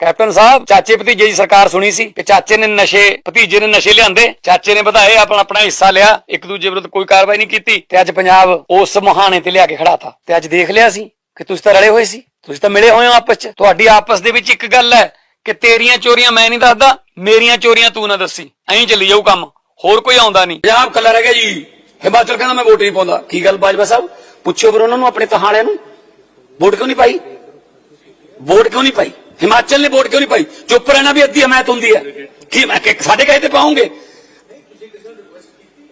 Captain ਸਾਹਿਬ, ਚਾਚੇ ਭਤੀਜੇ ਦੀ ਸਰਕਾਰ ਸੁਣੀ ਸੀ ਕਿ ਚਾਚੇ ਨੇ ਨਸ਼ੇ, ਭਤੀਜੇ ਨੇ ਨਸ਼ੇ ਲਿਆਂਦੇ, ਚਾਚੇ ਨੇ ਵਧਾਏ, ਆਪਣਾ ਆਪਣਾ ਹਿੱਸਾ ਲਿਆ, ਇੱਕ ਦੂਜੇ ਵਿਰੁੱਧ ਕੋਈ ਕਾਰਵਾਈ ਨਹੀਂ ਕੀਤੀ ਤੇ ਅੱਜ ਪੰਜਾਬ ਉਸ ਮੁਹਾਣੇ ਤੇ ਲਿਆ ਕੇ ਖੜਾਤਾ ਤੇ ਅੱਜ ਦੇਖ ਲਿਆ ਸੀ ਕਿ ਤੁਸੀਂ ਤਾਂ ਰਲੇ ਹੋਏ ਸੀ, ਤੁਸੀਂ ਤਾਂ ਮਿਲੇ ਹੋਏ ਹੋ ਆਪਸ 'ਚ। ਤੁਹਾਡੀ ਆਪਸ ਦੇ ਵਿੱਚ ਇੱਕ ਗੱਲ ਹੈ ਕਿ ਤੇਰੀਆਂ ਚੋਰੀਆਂ ਮੈਂ ਨਹੀਂ ਦੱਸਦਾ, ਮੇਰੀਆਂ ਚੋਰੀਆਂ ਤੂੰ ਨਾ ਦੱਸੀ, ਐਂ ਚੱਲੀ ਜਾਊ ਕੰਮ, ਹੋਰ ਕੋਈ ਆਉਂਦਾ ਨਹੀਂ। ਪੰਜਾਬ ਕੱਲਾ ਰਹਿ ਗਿਆ ਜੀ, ਹਿਮਾਚਲ ਕਹਿੰਦਾ ਮੈਂ ਵੋਟ ਨਹੀਂ ਪਾਉਂਦਾ। ਕੀ ਗੱਲ ਬਾਜਵਾ ਸਾਹਿਬ? ਪੁੱਛੋ ਫਿਰ ਉਹਨਾਂ ਨੂੰ, ਆਪਣੇ ਤਹਾਲਿਆਂ ਨੂੰ। ਵੋਟ ਕਿਉਂ ਨਹੀਂ ਪਾਈ? ਵੋਟ ਕਿਉਂ ਨਹੀਂ ਪਾਈ? ਹਿਮਾਚਲ ਨੇ ਵੋਟ ਕਿਉਂ ਨਹੀਂ ਪਾਈ? ਚੁੱਪ ਰਹਿਣਾ ਵੀ ਅੱਧੀ ਹਮਾਇਤ ਹੁੰਦੀ ਹੈ। ਕੀ ਮੈਂ ਕਿ ਸਾਡੇ ਕਹੇ ਤੇ ਪਾਉਂਗੇ?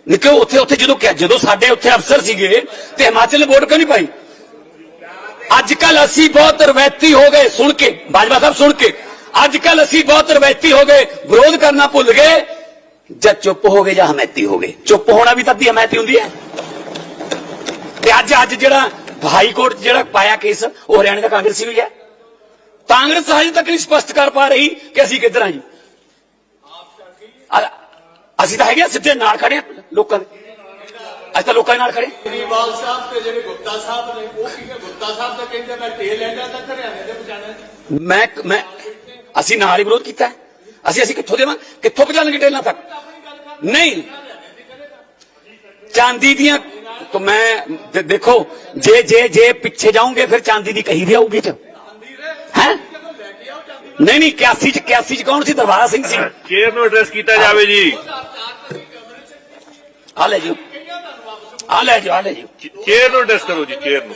ਨਿਕੋ ਉੱਥੇ ਉੱਥੇ ਜਦੋਂ ਕਿਹਾ ਜਦੋਂ ਸਾਡੇ ਉੱਥੇ ਅਫਸਰ ਸੀਗੇ ਤੇ ਹਿਮਾਚਲ ਨੇ ਵੋਟ ਕਿਉਂ ਨਹੀਂ ਪਾਈ? ਅੱਜ ਕੱਲ ਅਸੀਂ ਬਹੁਤ ਰਵੈਤੀ ਹੋ ਗਏ। ਸੁਣ ਕੇ, ਬਾਜਵਾ ਸਾਹਿਬ ਸੁਣ ਕੇ। ਅੱਜ ਕੱਲ ਅਸੀਂ ਬਹੁਤ ਰਵੈਤੀ ਹੋ ਗਏ। ਵਿਰੋਧ ਕਰਨਾ ਭੁੱਲ ਗਏ। ਜਾਂ ਚੁੱਪ ਹੋ ਗਏ ਜਾਂ ਹਮੈਤੀ ਹੋ ਗਏ। ਚੁੱਪ ਹੋਣਾ ਵੀ ਤਾਂ ਅੱਧੀ ਹਮੈਤੀ ਹੁੰਦੀ ਹੈ। ਤੇ ਅੱਜ ਅੱਜ ਜਿਹੜਾ ਹਾਈ ਕੋਰਟ 'ਚ ਜਿਹੜਾ ਪਾਇਆ ਕੇਸ, ਉਹ ਹਰਿਆਣੇ ਦਾ ਕਾਂਗਰਸੀ ਵੀ ਹੈ। ਕਾਂਗਰਸ ਹਜੇ ਤੱਕ ਨਹੀਂ ਸਪਸ਼ਟ ਕਰ ਪਾ ਰਹੀ ਕਿ ਅਸੀਂ ਕਿੱਧਰ ਆਂ ਜੀ ਅ- ਅਸੀਂ ਤਾਂ ਹੈਗੇ ਆ, ਸਿੱਧੇ ਨਾਲ ਖੜੇ ਆ ਲੋਕਾਂ ਦੇ ਅਸੀਂ ਤਾਂ ਲੋਕਾਂ ਦੇ ਨਾਲ ਖੜੇ ਕੇਜਰੀਵਾਲ ਸਾਹਿਬ ਤੇ ਜਿਹੜੇ ਗੁਪਤਾ ਸਾਹਿਬ ਨੇ ਉਹ ਕੀ ਗੁਪਤਾ ਸਾਹਿਬ ਤਾਂ ਕਹਿੰਦੇ ਮੈਂ ਟੇਲ ਐਂਡਾਂ ਤੱਕ ਹਰਿਆਣੇ ਦੇ ਪਹੁੰਚਾਣਾ ਮੈਂ ਮੈਂ ਅਸੀਂ ਨਾਲ ਹੀ ਵਿਰੋਧ ਕੀਤਾ ਹੈ। ਅਸੀਂ ਅਸੀਂ ਕਿੱਥੋਂ ਦੇਵਾਂ ਕਿੱਥੋਂ ਪਹੁੰਚਾਣਗੇ ਟੇਲਾਂ ਤੱਕ ਨਹੀਂ ਚਾਂਦੀ ਦੀਆਂ ਤਾਂ ਮੈਂ ਦੇ- ਦੇਖੋ ਜੇ ਜੇ ਜੇ ਪਿੱਛੇ ਜਾਓਗੇ ਫਿਰ ਚਾਂਦੀ ਦੀ ਕਹੀ ਵੀ ਆਊਗੀ ਚ ਹੈ ਨਹੀਂ ਨਹੀਂ 81 ਚ 81 ਚ ਕੌਣ ਸੀ? ਦਰਬਾਰਾ ਸਿੰਘ ਸੀ। ਚੇਅਰ ਨੂੰ ਐਡਰੈਸ ਕੀਤਾ ਜਾਵੇ ਜੀ। ਆ ਲੈ ਜੀ ਆ ਲੈ ਜੀ ਆ ਲੈ ਜੀ ਚੇਅਰ ਨੂੰ ਐਡਰੈਸ ਕਰੋ ਜੀ ਚੇਅਰ ਨੂੰ।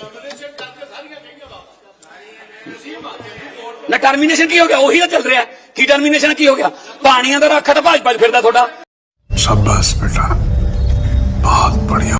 ਨਾ ਟਰਮੀਨੇਸ਼ਨ ਕੀ ਹੋ ਗਿਆ? ਉਹੀ ਤਾਂ ਚੱਲ ਰਿਹਾ। ਕੀ ਟਰਮੀਨੇਸ਼ਨ ਕੀ ਹੋ ਗਿਆ? ਪਾਣੀਆਂ ਦਾ ਰੱਖਾ ਤਾਂ ਭਾਜਪਾ ਚ ਫਿਰਦਾ ਤੁਹਾਡਾ। ਸ਼ਾਬਾਸ਼ ਬੇਟਾ। ਬਹੁਤ ਬੜੀਆ।